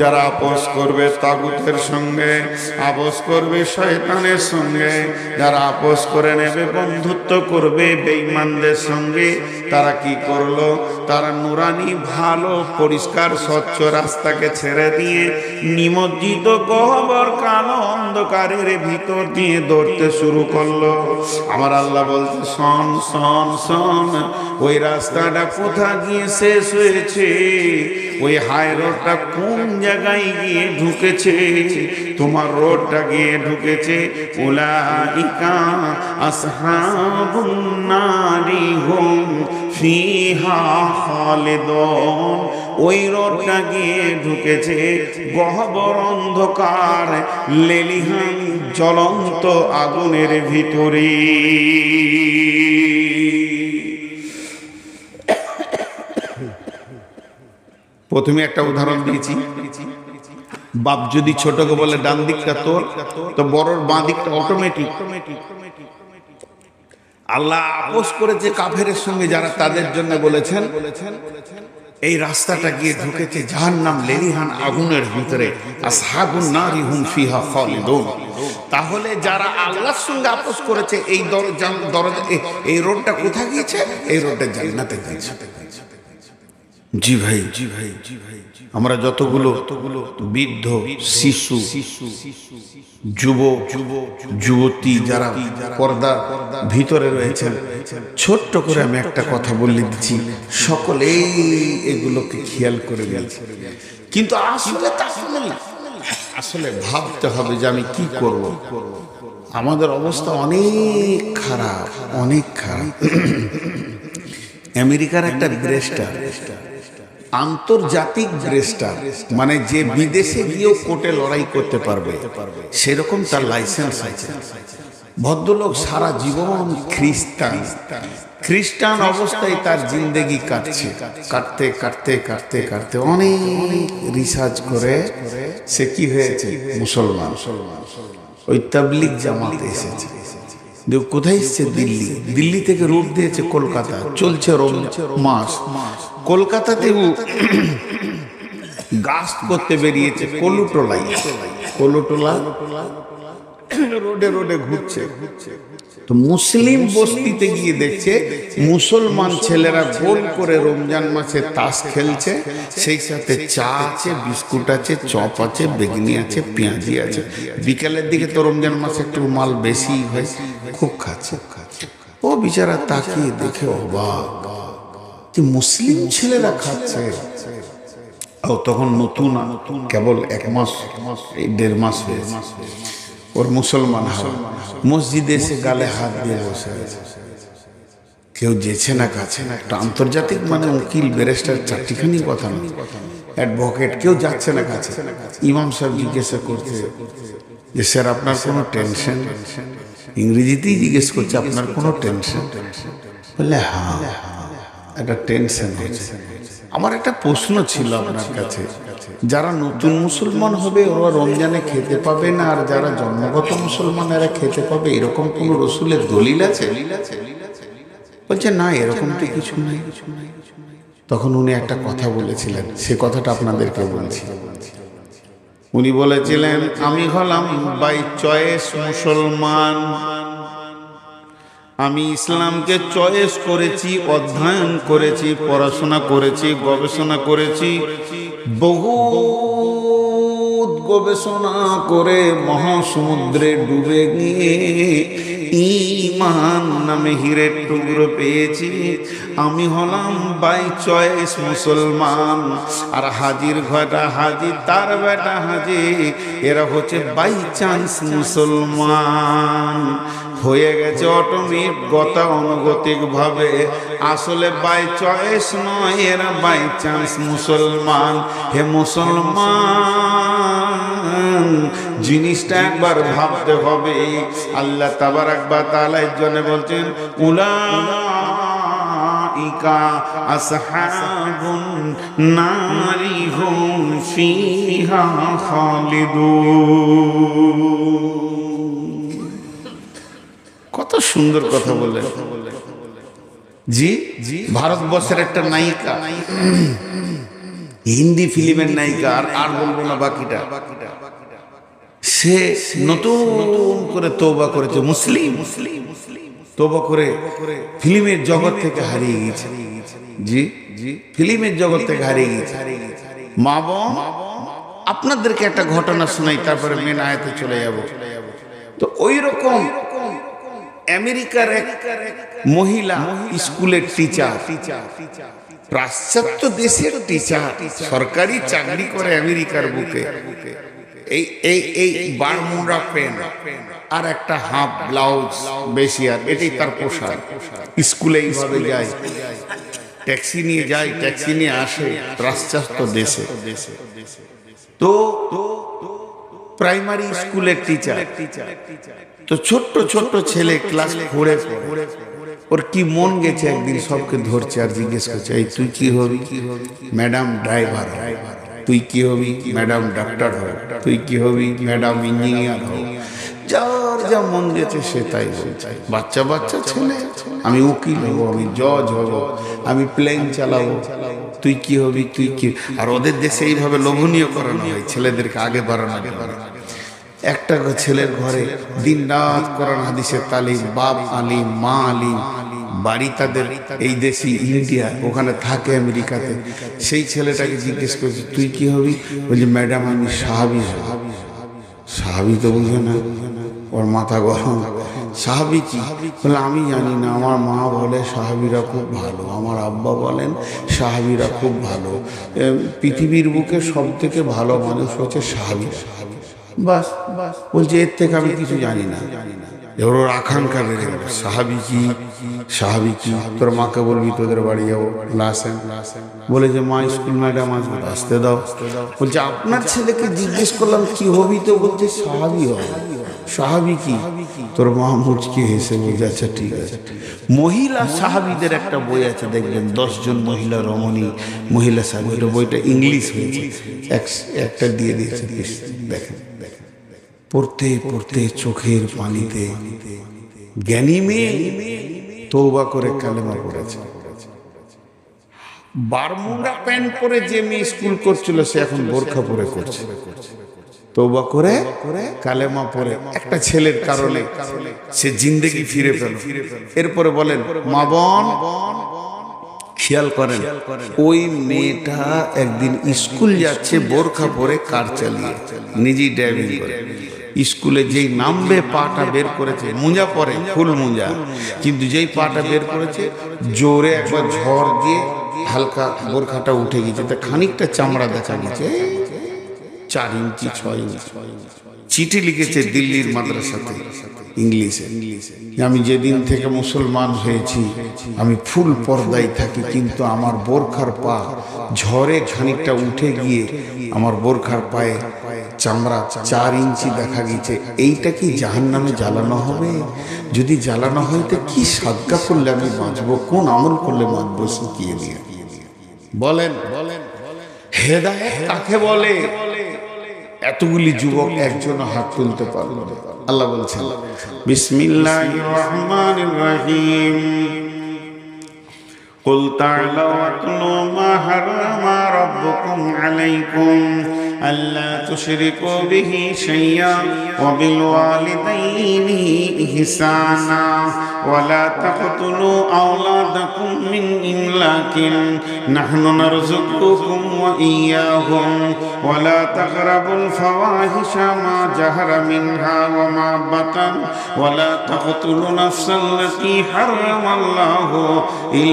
যারা আপোষ করবে তাগুতের সঙ্গে, আপোষ করবে শয়তানের সঙ্গে, যারা আপোষ করে নেবে বন্ধুত্ব করবে বেঈমানদের সঙ্গে, তারা কি করল? তারা নুরানি ভালো, পরিষ্কার, স্বচ্ছ রাস্তাকে ছেড়ে দিয়ে নিমজ্জিত গহবর কালো অন্ধকারের ভিতর দিয়ে দৌড়তে শুরু করল। আমার আল্লাহ বলছে, শোন শোন শোন, ওই রাস্তাটা কোথা গিয়ে শেষ হয়েছে? ওই হাই রোডটা কোন জায়গায় গিয়ে ঢুকেছে, তোমার রোডটা গিয়ে ঢুকেছে। উলাইকা আসহাবুন নারি হুম ফিহা খালিদুন। ওই রোডটা গিয়ে ঢুকেছে, গহবর অন্ধকার, লেলিহান জ্বলন্ত আগুনের ভিতরে। প্রথমে একটা উদাহরণ দিয়েছি। বাপ যদি ছোটকে বলে, ডান দিকটা তোর, তো বড়র বাঁ দিকটা অটোমেটিক আল্লাহ আপোষ করেছে কাফেরের সঙ্গে যারা তাদের জন্য বলেছেন, এই রাস্তাটা গিয়ে ঢুকেছে যার নাম লেলিহান আগুনের ভিতরে। তাহলে যারা আল্লাহর সঙ্গে আপোষ করেছে, এই দরজা দরজা এই রোডটা কোথায় গিয়েছে? এই রোডটা জান্নাতে গিয়েছে। জি ভাই জি ভাই জি ভাই আমরা যতগুলো বৃদ্ধ, শিশু যুব যুব যুবতী যারা পর্দা ভিতরে রয়েছেন ছোট্ট করে আমি একটা কথা বলে দিচ্ছি, সকলেই এগুলোকে খেয়াল করে গেছে। কিন্তু আসলে। আসলে ভাবতে হবে যে আমি কি করব। আমাদের অবস্থা অনেক খারাপ অনেক খারাপ। আমেরিকার একটা ব্রেস্টার আন্তর্জাতিক ব্রেস্টার মানে যে বিদেশে গিয়েও কোর্টে লড়াই করতে পারবে। সেরকম তার লাইসেন্স আছে। ভদ্রলোক সারা জীবন খ্রিস্টান। খ্রিস্টান। অবস্থায় তার জিন্দেগি কাটছে। কাটতে কাটতে কাটতে কাটতে অনেক রিসার্চ করে সে কি হয়েছে? মুসলমান। ওই তাবলিক জামাতে এসেছে। কোথায় এসছে দিল্লি? দিল্লি থেকে রুট দিয়েছে কলকাতা। চলছে মাস কলকাতাতে ও গাছ করতে বেরিয়েছে কলুটোলাই। কলুটোলা? রোডে রোডে ঘুরছে। তো মুসলিম বস্তিতে গিয়ে দেখছে, মুসলমান ছেলেরা গোল করে রমজান মাসে তাস খেলছে, সেই সাথে চা আছে, বিস্কুট আছে, চপ আছে, বেগনি আছে, পেঁয়াজি আছে। বিকালের দিকে তো রমজান মাসে একটু মাল বেশি হয়, খুব খাচ্ছে। ও বিচারা তাকিয়ে দেখে অবাক। যে মুসলিম ছেলেরা খাচ্ছে। ও তখন নতুন, কেবল এক মাস দেড় মাস হয়েছে। ওর মুসলমান হওয়া মসজিদে এসে গালে হাত দিয়ে বসে আছে। কেউ যেছে না কাছে। না একটা আন্তর্জাতিক মানে উকিল ব্যারিস্টার চারটিখানি কথা না। অ্যাডভোকেট কেউ যাচ্ছে না কাছে। ইমাম সাহেব জিজ্ঞাসা করছে যে স্যার আপনার কোনো টেনশন? ইংরেজিতেই জিজ্ঞেস করছে আপনার কোনো টেনশন? বললে হ্যাঁ একটা টেনশন হচ্ছে আমার একটা প্রশ্ন ছিল আপনার কাছে। যারা নতুন মুসলমান হবে ওরা রমজানে খেতে পাবে না, আর যারা জন্মগত মুসলমান, এরা খেতে পাবে। এরকম কোন রসুলের দলিল আছে? বলছে, না এরকম তো কিছু নাই। তখন উনি একটা কথা বলেছিলেন। সে কথাটা আপনাদেরকে বলছি। উনি বলেছিলেন, আমি হলাম বাই চয়েস মুসলমান। আমি ইসলামকে চয়েস করেছি, অধ্যয়ন করেছি, পড়াশোনা করেছি, গবেষণা করেছি। বহু গবেষণা করে মহাসমুদ্রে ডুবে গিয়ে ইমান নামে হিরের টুকরো পেয়েছি। আমি হলাম বাই চয়েস মুসলমান। আর হাজির ঘটা হাজির তার বেটা হাজি, এরা হচ্ছে বাই চান্স মুসলমান। হয়ে গেছে অটোমেট গতা অনুগতিক ভাবে। আসলে বাই চয়েস নয়, এরা বাই চান্স মুসলমান। হে মুসলমান! জিনিসটা একবার ভাবতে হবে। আল্লাহ তাবার একবার তালাই জন্য বলছেন উলা কত সুন্দর কথা বলে। জি জি। ভারতবর্ষের একটা নায়িকা। হিন্দি ফিল্মের নায়িকা, আর আর বলব না বাকিটা বাকিটা। সে নতুন করে তোবা করেছে, মুসলিম। মুসলিম তোবা করে ফিল্মের জগৎ থেকে হারিয়ে গেছে জি জি। ফিল্মের জগৎ থেকে হারিয়ে গেছে মা বোন, আপনাদেরকে একটা ঘটনা শোনাই, তারপরে মেন আয়াতে চলে যাব। তো ওই রকম আমেরিকার এক মহিলা স্কুলের টিচার পাশ্চাত্য দেশের টিচার সরকারি চাকরি করে আমেরিকার বুকে। এই এই এই বারমুন্ডা আর একটা হাফ ব্লাউজ বেশি আর এটাই তার পোশাক। স্কুলে এইভাবে যায়, ট্যাক্সি নিয়ে যায়, ট্যাক্সি নিয়ে আসে পাশ্চাত্য দেশে। তো প্রাইমারি স্কুলের টিচার তো ছোট্ট ছোট্ট ছেলে ক্লাস ফোরে ওর কি মন গেছে একদিন সবকে ধরছে আর জিজ্ঞেস করছে, এই, তুই কি হবি? Madam driver driver. তুই কি হবি? ম্যাডাম ডাক্তার হও। তুই কি হবি? ম্যাডাম ইঞ্জিনিয়ার হও। যার যা মন গেছে সে তাই বাচ্চা বাচ্চা, ছেলে। আমি উকিল হব, আমি জজ হব, আমি প্লেন চালাবো। তুই কি হবি? তুই কি? আর ওদের দেশে এইভাবে লোভনীয় করানো হয়। ছেলেদেরকে আগে বাড়ানো আগে বাড়ানো একটা ছেলের ঘরে দিন রাত কোরআন হাদিসের তালিম, বাপ আলিম, মা আলিম বাড়ি তাদের এই দেশি ইন্ডিয়া, ওখানে থাকে আমেরিকাতে। সেই ছেলেটাকে জিজ্ঞেস করছে, তুই কি হবি? বলছি, ম্যাডাম, আমি সাহাবি হব। সাহাবি তো বুঝে না, ওর মাথা গরম। সাহাবি কি? বলে, আমি জানি না, আমার মা বলে সাহাবিরা খুব ভালো, আমার আব্বা বলেন সাহাবিরা খুব ভালো। পৃথিবীর বুকে সব থেকে ভালো মানুষ হচ্ছে সাহাবি। বাস বাস, বলছে, এর থেকে আমি কিছু জানি না। এবার ওর আকাঙ্ক্ষা বেড়ে গেল সাহাবি তোর মাকে বলবি তোদের বাড়ি যাব। লাসেন বলে যে, মা, স্কুল ম্যাডাম আসবে আসতে দাও। বলছে, আপনার ছেলেকে জিজ্ঞেস করলাম, কি হবি তো? বলছে, সাহাবি হবে। সাহাবি তোর মা মুচকি হেসে বলছে আচ্ছা ঠিক আছে। মহিলা সাহাবিদের একটা বই আছে, দেখবেন দশজন মহিলা রমণী, মহিলা সাহাবি বইটা ইংলিশ হয়েছে। এক- একটা দিয়ে দিয়েছে, দেখেন। পড়তে পড়তে চোখের পানিতে। জ্ঞানী মেয়ে তৌবা করে কালেমা পড়েছে। বারমুন্ডা প্যান্ট পরে যে মেয়ে স্কুল করছিল, সে এখন বোরখা পরে করছে। তৌবা করে কালেমা পরে একটা ছেলের কারণে সে জিন্দেগি ফিরে পেল। এরপরে বলেন, মা বন, খেয়াল করেন, ওই মেয়েটা একদিন স্কুল যাচ্ছে, বোরখা পরে কার চালিয়ে? নিজেই ড্রাইভিং করে। স্কুলে যেই নামবে পাটা বের করেছে, মুঞ্জা পরে, ফুল মুঞ্জা। কিন্তু যেই পাটা বের করেছে, জোরে একবার ঝড় দিয়ে হালকা বোরখাটা উঠে গেছে। তা খানিকটা চামড়া দেখা গেছে চার ইঞ্চি, ছয় ইঞ্চি। চিঠি লিখেছে দিল্লির মাদ্রাসাতে, ইংলিশে। আমি যেদিন থেকে মুসলমান হয়েছি, আমি ফুল পর্দায় থাকি, কিন্তু আমার বোরখার পা ঝড়ে খানিকটা উঠে গিয়ে আমার বোরখার পায়ে চামড়া চার ইঞ্চি দেখা গেছে এইটা কি জাহান নামে জ্বালানো হবে? যদি জ্বালানো হয়, তো কি সাদকা করলে আমি বাঁচবো? কোন আমল করলে বাঁচবো? শিখিয়ে দিয়ে বলেন বলেন হেদায়েত কাকে বলে? এতগুলি যুবক একজন হাত তুলতে পারল আল্লাহ বলছেন, বিসমিল্লাহির রহমানির রহিম। قل تعالوا واتلوا ما حرم ربكم عليكم ألا تشركوا به شيئا وبالوالدين إحسانا ولا تقتلوا أولادكم من إملاق نحن نرزقكم وإياهم ولا تقربوا الفواحش ما جهر منها وما بطن ولا تقتلوا نفسا التي حرم الله إلا